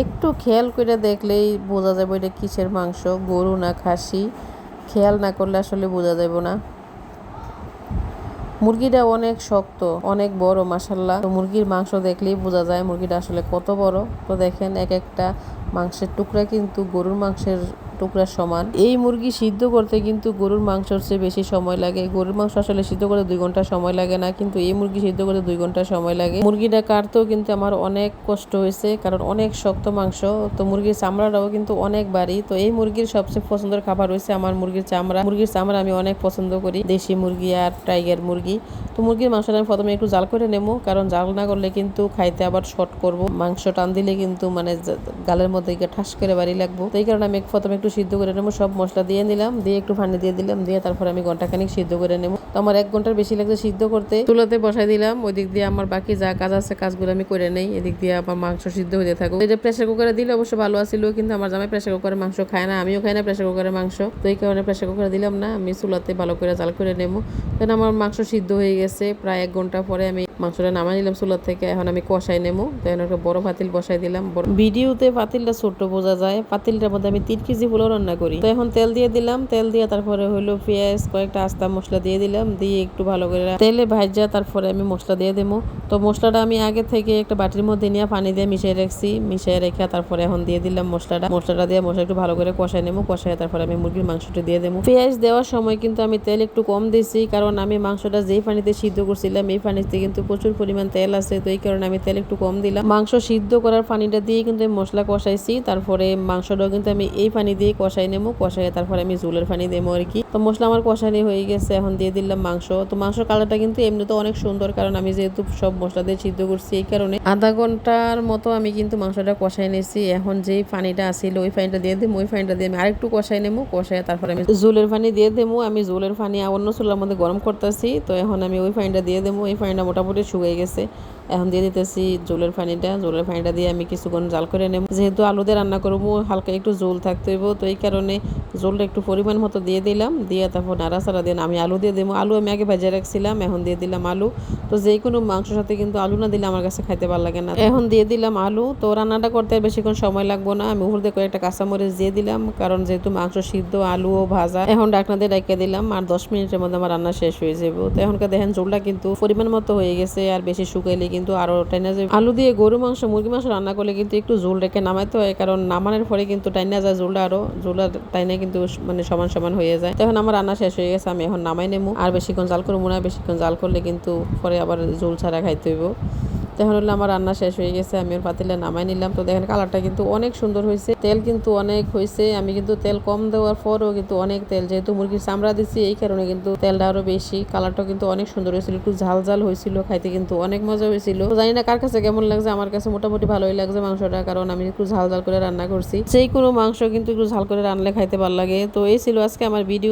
একটু খেয়াল করে দেখলেই বোঝা যাবে এটা কিসের মাংস, গরু না খাসি। খেয়াল না করলে আসলে বোঝা যাবে না। মুরগিটা অনেক শক্ত, অনেক বড় মাসাল্লাহ তো মুরগির মাংস দেখলেই বোঝা যায় মুরগিটা আসলে কত বড়। তো দেখেন এক একটা মাংসের টুকরা কিন্তু গরুর মাংসের টুকরার সমান। এই মুরগি সিদ্ধ করতে কিন্তু গরুর মাংসর চেয়ে বেশি সময় লাগে। গরুর মাংস আসলে সিদ্ধ করতে দুই ঘণ্টা সময় লাগে না, কিন্তু এই মুরগি সিদ্ধ করতে দুই ঘণ্টা সময় লাগে। মুরগিটা কাটতেও কিন্তু আমার অনেক কষ্ট হয়েছে, কারণ অনেক শক্ত মাংস। তো মুরগির চামড়াটাও কিন্তু অনেক বাড়ি তো এই মুরগির সবচেয়ে পছন্দের খাবার হয়েছে আমার মুরগির চামড়া। মুরগির চামড়া আমি অনেক পছন্দ করি, দেশি মুরগি আর টাইগার মুরগি। তো মুরগির মাংসটা আমি প্রথমে একটু জাল করে নেব, কারণ জাল না করলে কিন্তু খাইতে আবার শর্ট করব। মাংস টান দিলে কিন্তু মানে গালের মধ্যে ঠাস করে বাড়ি লাগবো। তো এই কারণে আমি প্রথমে একটু সিদ্ধ করে নেব, সব মশলা দিয়ে নিলাম, দিয়ে একটু পানি দিয়ে দিলাম, দিয়ে তারপর আমি ঘন্টাখানিক সিদ্ধ করে নেব। তো আমার এক ঘণ্টার বেশি লাগছে সিদ্ধ করতে। তুলাতে বসাই দিলাম ওই দিক দিয়ে আমার বাকি যা কাজ আছে, কাজগুলো আমি করে নেই। এদিক দিয়ে আমার মাংস সিদ্ধ হতে থাকো এই যে প্রেসার কুকারে দিলে অবশ্য ভালো আছিল, কিন্তু আমার জামাই প্রেশার কুকারে মাংস খায় না, আমিও খাই না প্রেশার কুকারে মাংস। তো এই কারণে প্রেশার কুকারে দিলাম না, আমি চুলাতে ভালো করে জাল করে নেব। দেন আমার মাংস সিদ্ধ হয়ে গেছে। প্রায় এক ঘণ্টা পরে আমি মাংসটা নামাই নিলাম চুলার থেকে। এখন আমি কষাই নেব। তো একটা বড় পাতিল বসাই দিলাম। ভিডিওতে পাতিলটা ছোট বোঝা যায়। পাতিলটার মধ্যে আমি তিন কেজি পোলাও রান্না করি। তো এখন তেল দিয়ে দিলাম। তেল দিয়ে তারপরে হলো পেঁয়াজ, কয়েকটা আস্তা মশলা দিয়ে দিলাম। দিয়ে একটু ভালো করে তেলে ভাজা, তারপরে আমি মশলা দিয়ে দেবো। তো মশলাটা আমি আগে থেকে একটা বাটির মধ্যে নিয়ে পানি দিয়ে মিশিয়ে রাখছি। মিশিয়ে রেখে তারপরে এখন দিয়ে দিলাম মশলাটা। মশলাটা দিয়ে মশলা একটু ভালো করে কষাই নেব। কষাই তারপরে আমি মুরগির মাংসটা দিয়ে দেবো। পেঁয়াজ দেওয়ার সময় কিন্তু আমি তেল একটু কম দিয়েছি। কারণ আমি মাংসটা যেই পানিতে সিদ্ধ করছিলাম, এই পানিতে কিন্তু প্রচুর পরিমাণ তেল আছে, তো এই কারণে আমি তেল একটু কম দিলাম। মাংস সিদ্ধ করার পানিটা দিয়ে কিন্তু মশলা কষাইছি, তারপরে মাংসটাও কিন্তু আমি এই পানি দিয়ে কষাই নেব কষাই তারপরে আমি ঝোলের পানি দেবো আর কি। তো মশলা আমার কষানি হয়ে গেছে, এখন দিয়ে দিলাম মাংস। তো মাংস কালারটা কিন্তু এমনিতে অনেক সুন্দর, কারণ আমি যেহেতু সব মশলা দিয়ে সিদ্ধ করছি এই কারণে। আধা ঘণ্টার মতো আমি কিন্তু মাংসটা কষাই নিয়েছি, এখন যেই পানিটা আসিল ওই পানিটা দিয়ে দেবো, ওই পানিটা দিয়ে আমি আরেকটু কষাই নেব কষাই তারপরে আমি জোলের পানি দিয়ে দেবো। আমি জোলের পানি অন্য চুলার মধ্যে গরম করতেছি তো এখন আমি ওই ফাইনটা দিয়ে দেবো ওই ফাইনটা মোটামুটি শুকিয়ে গেছে। এখন দিয়ে দিতেছি জোলের পানিটা। জোলের পানিটা দিয়ে আমি কিছুক্ষণ জাল করে নেব। যেহেতু আলু দিয়ে রান্না করব, হালকা একটু জোল থাকতে হইব, তো এই কারণে জোলটা একটু পরিমাণ মতো দিয়ে দিলাম। দিয়ে তারপর নাড়াচাড়া দিয়ে আমি আলু দিয়ে দেবো। আলু আমি আগে ভেজে রাখছিলাম, এখন দিয়ে দিলাম আলু। তো যে কোনো মাংসের সাথে কিন্তু আলু না দিলে আমার কাছে খাইতে ভালো লাগে না। এখন দিয়ে দিলাম আলু। তো রান্নাটা করতে বেশিক্ষণ সময় লাগবো না। আমি উপর দিয়ে কয়েকটা কাঁচামরিচ দিয়ে দিলাম, কারণ যেহেতু মাংস সিদ্ধ, আলু ও ভাজা, এখন ডাকনা দিয়ে ডাকিয়ে দিলাম আর দশ মিনিটের মধ্যে আমার রান্না শেষ হয়ে যাবে। তো এখনকার দেখেন ঝোলটা কিন্তু পরিমাণ মতো হয়ে গেছে, আর বেশি শুকাইলে কিন্তু আরও টাইনা যে আলু দিয়ে গরু মাংস, মুরগি মাংস রান্না করলে কিন্তু একটু জোল রেখে নামাইতে হয়। কারণ নামানোর পরে কিন্তু টাইনা যায় ঝোলটা আরও। ঝোলটা টাইনে কিন্তু মানে সমান সমান হয়ে যায়। তখন আমার রান্না শেষ হয়ে গেছে, আমি এখন নামাই নেব আর বেশিক্ষণ জাল করব না, বেশিক্ষণ জাল করলে কিন্তু পরে আবার জোল ছাড়া খাইতে হইব। তখন হলো আমার রান্না শেষ হয়ে গেছে, আমি ওর পাতিলে নামাই নিলাম। তো দেখেন কালারটা কিন্তু অনেক সুন্দর হয়েছে, তেল কিন্তু অনেক হয়েছে, আমি কিন্তু তেল কম দেওয়ার পরও কিন্তু অনেক তেল, যেহেতু মুরগির চামড়া দিচ্ছি এই কারণে কিন্তু তেলটা আরও বেশি। কালারটা কিন্তু অনেক সুন্দর হয়েছিল, একটু ঝাল ঝাল হয়েছিল, খাইতে কিন্তু অনেক মজা হয়েছিল। জানি না কার কাছে কেমন লাগছে, আমার কাছে মোটামুটি ভালোই লাগছে মাংসটা, কারণ আমি একটু ঝাল ঝাল করে রান্না করছি। সেই কোনো মাংস কিন্তু একটু ঝাল করে রান্নলে খাইতে ভালো লাগে। তো এই ছিল আজকে আমার ভিডিও